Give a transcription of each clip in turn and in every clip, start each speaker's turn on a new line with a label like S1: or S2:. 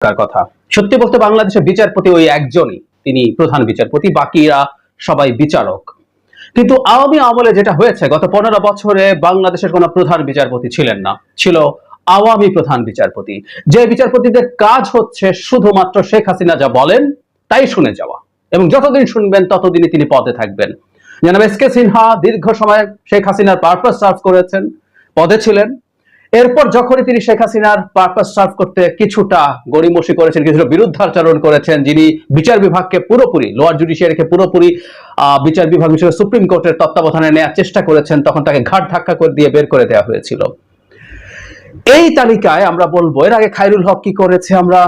S1: কার কথা। সত্যি বলতে বাংলাদেশের বিচারপতি ওই একজনই। তিনি প্রধান বিচারপতি, বাকিরা সবাই বিচারক। কিন্তু আওয়ামী আমলে যেটা হয়েছে, গত পনেরো বছরে বাংলাদেশের কোনো প্রধান বিচারপতি ছিলেন না। ছিল আওয়ামী প্রধান বিচারপতি। যে বিচারপতিদের কাজ হচ্ছে শুধুমাত্র শেখ হাসিনা যা বলেন, তাই শুনে যাওয়া। এবং যতদিন শুনবেন, ততদিনই তিনি পদে থাকবেন। জানাব এস কে সিনহা দীর্ঘ সময় শেখ হাসিনার পারপাস সার্ভ করেছেন, পদে ছিলেন। এরপর যখনই তিনি শেখ হাসিনার পারপাস সার্ভ করতে কিছুটা গড়িমসি করেছেন, কিছুটা বিরুদ্ধাচরণ করেছেন, যিনি বিচার বিভাগকে পুরোপুরি, লোয়ার জুডিশিয়ারিকে পুরোপুরি বিচার বিভাগ হিসেবে সুপ্রিম কোর্টের তত্ত্বাবধানে নেওয়ার চেষ্টা করেছেন, তখন তাকে ঘাট ধাক্কা করে দিয়ে বের করে দেওয়া হয়েছিল। এই তালিকায় আমরা বলব, এর আগে খাইরুল হক কি করেছে আমরা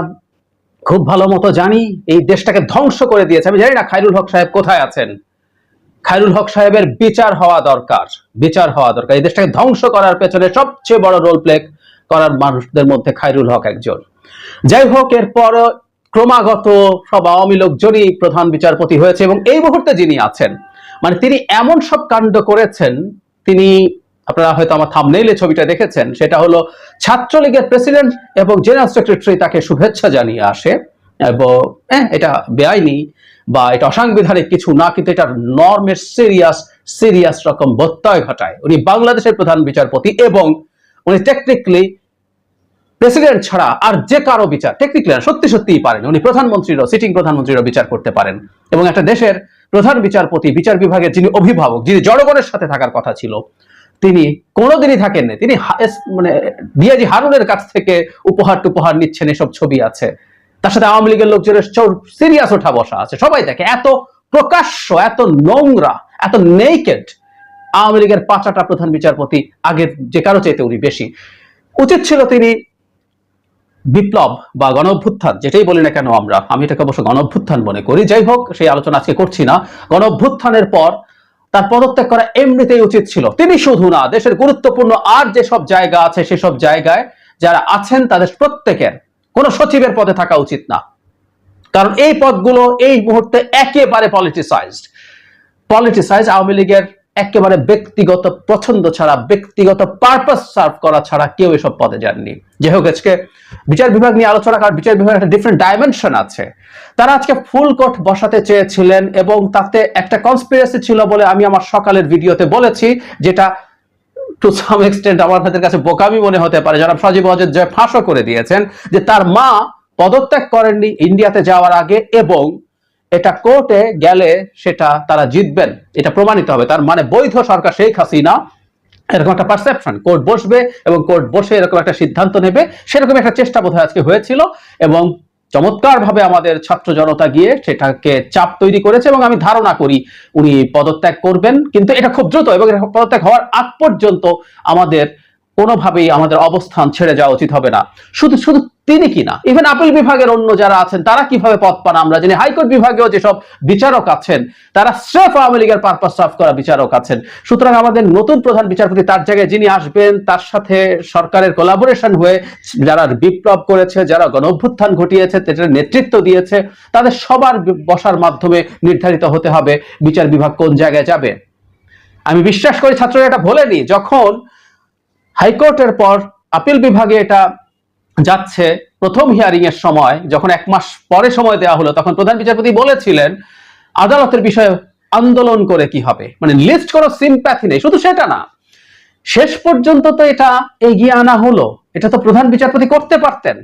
S1: খুব ভালো মতো জানি, এই দেশটাকে ধ্বংস করে দিয়েছে। আমি জানি না খায়রুল হক সাহেব কোথায় আছেন। খায়রুল হক সাহেবের বিচার হওয়া দরকার, বিচার হওয়া দরকার। এই দেশটাকে ধ্বংস করার পেছনে সবচেয়ে বড় রোল প্লে করার মানুষদের মধ্যে খায়রুল হক একজন। যাই হোক এরপর ক্রমাগত সব আওয়ামী লোকজনই প্রধান বিচারপতি হয়েছে এবং এই মুহূর্তে যিনি আছেন মানে তিনি এমন সব কাণ্ড করেছেন, তিনি, আপনারা হয়তো আমার থামনেইলে ছবিটা দেখেছেন, সেটা হলো ছাত্রলীগের প্রেসিডেন্ট এবং জেনারেল সেক্রেটারি তাকে শুভেচ্ছা জানিয়ে আসে, এবং হ্যাঁ এটা বেআইনি। বা এটা অসাংবিধানিক কিছু, না কিন্তু এটা নর্মের সিরিয়াস সিরিয়াস রকম বত্যয় ঘটায়। উনি বাংলাদেশের প্রধান বিচারপতি এবং উনি টেকনিক্যালি প্রেসিডেন্ট ছাড়া আর যে কারও বিচার টেকনিক্যালি সত্যি সত্যিই পারেন। উনি প্রধানমন্ত্রীরও সিটিং প্রধানমন্ত্রীরও বিচার করতে পারেন। এবং একটা দেশের প্রধান বিচারপতি, বিচার বিভাগের যিনি অভিভাবক, যিনি জনগণের সাথে থাকার কথা ছিল, তিনি কোনোদিনই থাকেননি। তিনি মানে ডিআইজি হারুনের কাছ থেকে উপহার টুপহার নিচ্ছেন এসব ছবি আছে। তার সাথে আওয়ামী লীগের লোকজনের সিরিয়াস ওঠা বসা আছে, সবাই দেখে। এত প্রকাশ্য, এত নোংরা, এত নেকেড আওয়ামী লীগের পাঁচাটা প্রধান বিচারপতি আগের যে কারও চাইতে উনি বেশি। উচিত ছিল তিনি বিপ্লব বা গণ অভ্যুত্থান যেটাই বলি না কেন আমরা, আমি এটাকে অবশ্য গণ অভ্যুত্থান মনে করি। যাই হোক, সেই আলোচনা আজকে করছি না। গণ অভ্যুত্থানের পর তার পদত্যাগ করা এমনিতেই উচিত ছিল। তিনি শুধু না, দেশের গুরুত্বপূর্ণ আর যেসব জায়গা আছে সেসব জায়গায় যারা আছেন, তাদের প্রত্যেকের কোন সচিবের পদে থাকা উচিত না। কারণ এই পদগুলো এই মুহূর্তে একেবারে পলিটিসাইজড পলিটিসাইজ আওয়ামী লীগের একেবারে ব্যক্তিগত পছন্দ ছাড়া, ব্যক্তিগত পারপাস সার্ভ করা ছাড়া কেউ এসব পদে যাননি। যাই হোক, আজকে বিচার বিভাগ নিয়ে আলোচনা করার বিচার বিভাগের একটা ডিফারেন্ট ডাইমেনশন আছে। তারা আজকে ফুল কোর্ট বসাতে চেয়েছিলেন এবং তাতে একটা কনস্পিরেসি ছিল বলে আমি আমার সকালের ভিডিওতে বলেছি, যেটা টু সাম এক্সটেন্ট আমাদের কাছে বোকামি মনে হতে পারে। যারা সজীব অজের জয় ফাঁসও করে দিয়েছেন যে তার মা পদত্যাগ করেননি ইন্ডিয়াতে যাওয়ার আগে এবং এটা কোর্টে গেলে সেটা তারা জিতবেন। এটা প্রমাণিত হবে। তার মানে বৈধ সরকার শেখ হাসিনা এরকম একটা পারসেপশন কোর্ট বসবে এবং কোর্ট বসে এরকম একটা সিদ্ধান্ত নেবে, সেরকম একটা চেষ্টা বোধহয় আজকে হয়েছিল এবং চমৎকার ভাবে আমাদের ছাত্র জনতা গিয়ে সেটাকে চাপ তৈরি করেছে এবং আমি ধারণা করি উনি পদত্যাগ করবেন। কিন্তু এটা খুব দ্রুত এবং পদত্যাগ হওয়ার আগ পর্যন্ত আমাদের কোনোভাবেই আমাদের অবস্থান ছেড়ে যাওয়া উচিত হবে না। শুধু শুধু তিনি কি না? ইভেন আপিল বিভাগের অন্য যারা আছেন, তারা কীভাবে পদ পান আমরা জানি? হাইকোর্ট বিভাগেও যেসব বিচারক আছেন, তারা স্রেফ আওয়ামী লীগের পারপাস সার্ভ করা বিচারক আছেন। সুতরাং আমাদের নতুন প্রধান বিচারপতি তার জায়গায় যিনি আসবেন, তার সাথে সরকারের কোলাবোরেশন হয়ে যারা বিপ্লব করেছে, যারা গণ অভ্যুত্থান ঘটিয়েছে, তাদের নেতৃত্ব দিয়েছে, তাদের সবার বসার মাধ্যমে নির্ধারিত হতে হবে বিচার বিভাগ কোন জায়গায় যাবে। আমি বিশ্বাস করি ছাত্ররা এটা ভোলেনি। যখন হাইকোর্টের পর আপিল বিভাগে এটা যাচ্ছে। প্রথম হিয়ারিং এর সময়, যখন এক মাস পরে সময় দেওয়া হলো, তখন প্রধান বিচারপতি বলেছিলেন, আদালতের বিষয়ে আন্দোলন করে কি হবে? মানে লিস্ট কোনো সিম্প্যাথি নেই, শুধু সেটা না। শেষ পর্যন্ত তো এটা এগিয়ে আনা হলো। এটা তো প্রধান বিচারপতি করতে পারতেন।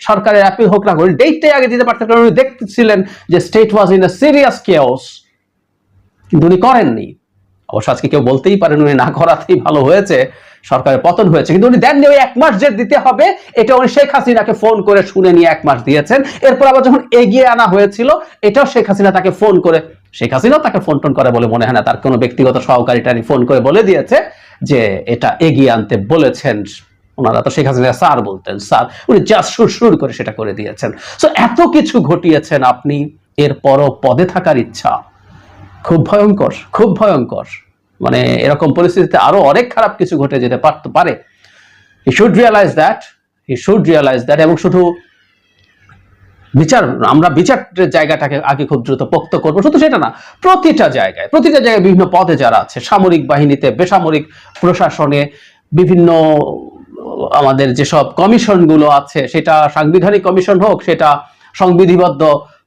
S1: সরকারের অ্যাপিল হোক না হোক ডেটটাই আগে দিতে পারতেন, কারণ উনি দেখতেছিলেন যে state was in a serious chaos কিন্তু উনি করেননি। অবশ্য আজকে কেউ বলতেই পারেন উনি না করাতেই ভালো হয়েছে, সরকারের পতন হয়েছে, কিন্তু উনি দেননি ওই এক মাস যে দিতে হবে, এটা উনি শেখ হাসিনাকে ফোন করে শুনে নিয়ে এক মাস দিয়েছেন। এরপর আবার যখন এগিয়ে আনা হয়েছিল, এটাও শেখ হাসিনা তাকে ফোন করে, শেখ হাসিনাও তাকে ফোন টোন করে বলে মনে হয় না, তার কোনো ব্যক্তিগত সহকারী টানি ফোন করে বলে দিয়েছে যে এটা এগিয়ে আনতে বলেছেন। ওনারা তো শেখ হাসিনা স্যার বলতেন, স্যার, উনি জাস্ট সুর সুর করে সেটা করে দিয়েছেন। সো এত কিছু ঘটিয়েছেন আপনি, এরপরও পদে থাকার ইচ্ছা খুব ভয়ঙ্কর খুব ভয়ঙ্কর। মানে এরকম পরিস্থিতিতে আরও অনেক খারাপ কিছু ঘটে যেতে পারতে পারে। He should realise that he should realise that এবং শুধু বিচার, আমরা বিচারের জায়গাটাকে আগে খুব দ্রুত পোক্ত করব। শুধু সেটা না, প্রতিটা জায়গায় প্রতিটা জায়গায় বিভিন্ন পদে যারা আছে, সামরিক বাহিনীতে, বেসামরিক প্রশাসনে, বিভিন্ন, আমাদের যেসব কমিশনগুলো আছে, সেটা সাংবিধানিক কমিশন হোক, সেটা সংবিধিবদ্ধ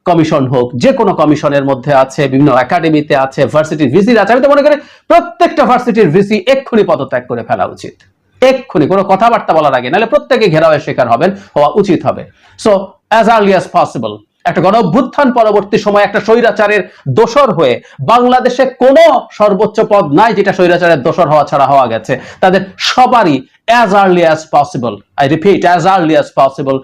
S1: কমিশন হোক, যে কোনো কমিশনের মধ্যে আছে, বিভিন্ন একাডেমিতে আছে ভার্সিটির ভিসি আছে। আমি তো মনে করি প্রত্যেকটা ভার্সিটির ভিসি এক্ষুনি পদত্যাগ করে ফেলা উচিত। এক্ষুনি, কোনো কথাবার্তা বলার আগে। নাহলে প্রত্যেকে ঘেরাওয়ের শিকার হবেন, হওয়া উচিত হবে। So as early as possible একটা গণ অভ্যুত্থান পরবর্তী সময় একটা স্বৈরাচারের দোসর হয়ে বাংলাদেশে কোনো সর্বোচ্চ পদ নাই যেটা স্বৈরাচারের দোসর হওয়া ছাড়া হওয়া গেছে। তাদের সবারই as early as possible I repeat as early as possible